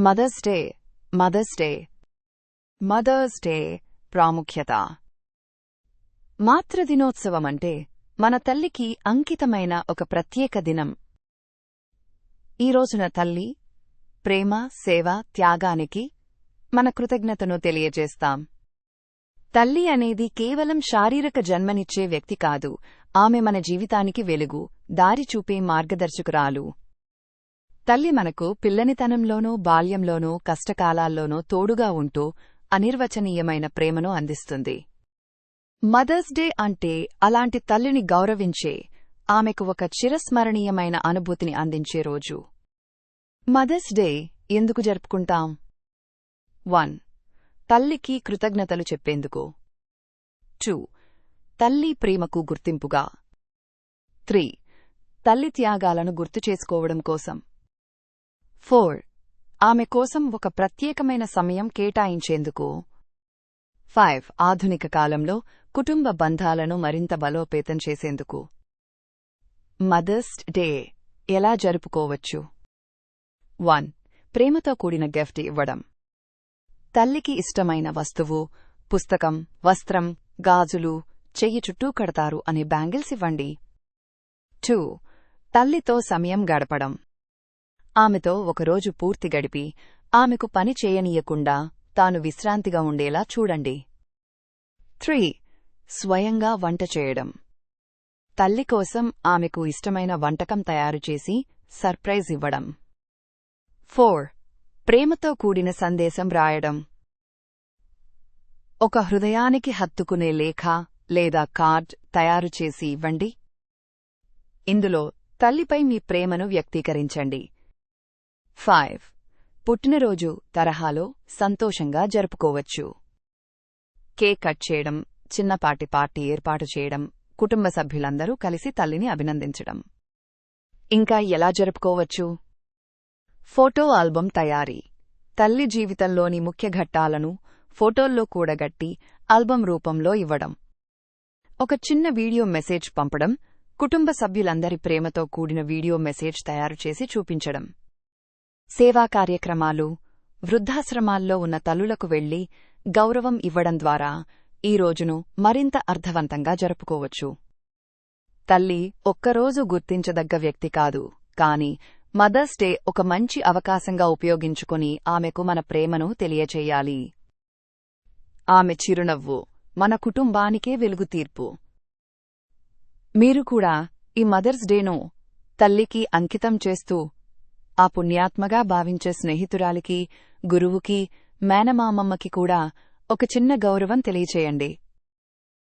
Mother's day mother's day mother's day ప్రాముఖ్యత. మాతృదినోత్సవం అంటే మన తల్లికి అంకితమైన ఒక ప్రత్యేక దినం. ఈ రోజున తల్లి ప్రేమ సేవ త్యాగానికి మన కృతజ్ఞతను తెలియజేస్తాం. తల్లి అనేది కేవలం శారీరక జన్మనిచ్చే వ్యక్తి కాదు ఆమె మన జీవితానికి వెలుగు దారి చూపే మార్గదర్శకురాలు. తల్లి మనకు పిల్లనితనంలోనూ బాల్యంలోనూ కష్టకాలాల్లోనూ తోడుగా ఉంటూ అనిర్వచనీయమైన ప్రేమను అందిస్తుంది. మదర్స్ డే అంటే అలాంటి తల్లిని గౌరవించే ఆమెకు ఒక చిరస్మరణీయమైన అనుభూతిని అందించే రోజు. మదర్స్ డే ఎందుకు జరుపుకుంటాం? వన్. తల్లికి కృతజ్ఞతలు చెప్పేందుకు. టూ. తల్లి ప్రేమకు గుర్తింపుగా. త్రీ. తల్లి త్యాగాలను గుర్తు చేసుకోవడం కోసం. ఫోర్. ఆమె కోసం ఒక ప్రత్యేకమైన సమయం కేటాయించేందుకు. ఫైవ్. ఆధునిక కాలంలో కుటుంబ బంధాలను మరింత బలోపేతం చేసేందుకు. మదర్స్ డే ఎలా జరుపుకోవచ్చు? వన్. ప్రేమతో కూడిన గిఫ్ట్ ఇవ్వడం. తల్లికి ఇష్టమైన వస్తువు పుస్తకం వస్త్రం గాజులు చెయ్యి చుట్టూ కడతారు అనే బ్యాంగిల్స్ ఇవ్వండి. టూ. తల్లితో సమయం గడపడం. ఆమెతో ఒకరోజు పూర్తి గడిపి ఆమెకు పని చేయనీయకుండా తాను విశ్రాంతిగా ఉండేలా చూడండి. త్రీ. స్వయంగా వంట చేయడం. తల్లి కోసం ఆమెకు ఇష్టమైన వంటకం తయారుచేసి సర్ప్రైజ్ ఇవ్వడం. ఫోర్. ప్రేమతో కూడిన సందేశం రాయడం. ఒక హృదయానికి హత్తుకునే లేఖ లేదా కార్డ్ తయారుచేసి ఇవ్వండి. ఇందులో తల్లిపై మీ ప్రేమను వ్యక్తీకరించండి. ఫైవ్. పుట్టినరోజు తరహాలో సంతోషంగా జరుపుకోవచ్చు. కేక్ కట్ చేయడం చిన్నపాటి పార్టీ ఏర్పాటు చేయడం కుటుంబ సభ్యులందరూ కలిసి తల్లిని అభినందించడం. ఇంకా ఎలా జరుపుకోవచ్చు? ఫోటో ఆల్బం తయారీ. తల్లి జీవితంలోని ముఖ్య ఘట్టాలను ఫోటోల్లో కూడగట్టి ఆల్బం రూపంలో ఇవ్వడం. ఒక చిన్న వీడియో మెసేజ్ పంపడం కుటుంబ సభ్యులందరి ప్రేమతో కూడిన వీడియో మెసేజ్ తయారు చేసి చూపించడం. సేవా కార్యక్రమాలు వృద్ధాశ్రమాల్లో ఉన్న తల్లులకు వెళ్ళి గౌరవం ఇవ్వడం ద్వారా ఈ రోజును మరింత అర్థవంతంగా జరుపుకోవచ్చు. తల్లి ఒక్కరోజు గుర్తించదగ్గ వ్యక్తి కాదు కాని మదర్స్ డే ఒక మంచి అవకాశంగా ఉపయోగించుకుని ఆమెకు మన ప్రేమను తెలియచేయాలి. ఆమె చిరునవ్వు మన కుటుంబానికే వెలుగుతీర్పు. మీరు కూడా ఈ మదర్స్ డేను తల్లికి అంకితం చేస్తూ ఆ పుణ్యాత్మగా భావించే స్నేహితురాలికి గురువుకి మేనమామమ్మకి కూడా ఒక చిన్న గౌరవం తెలియచేయండి.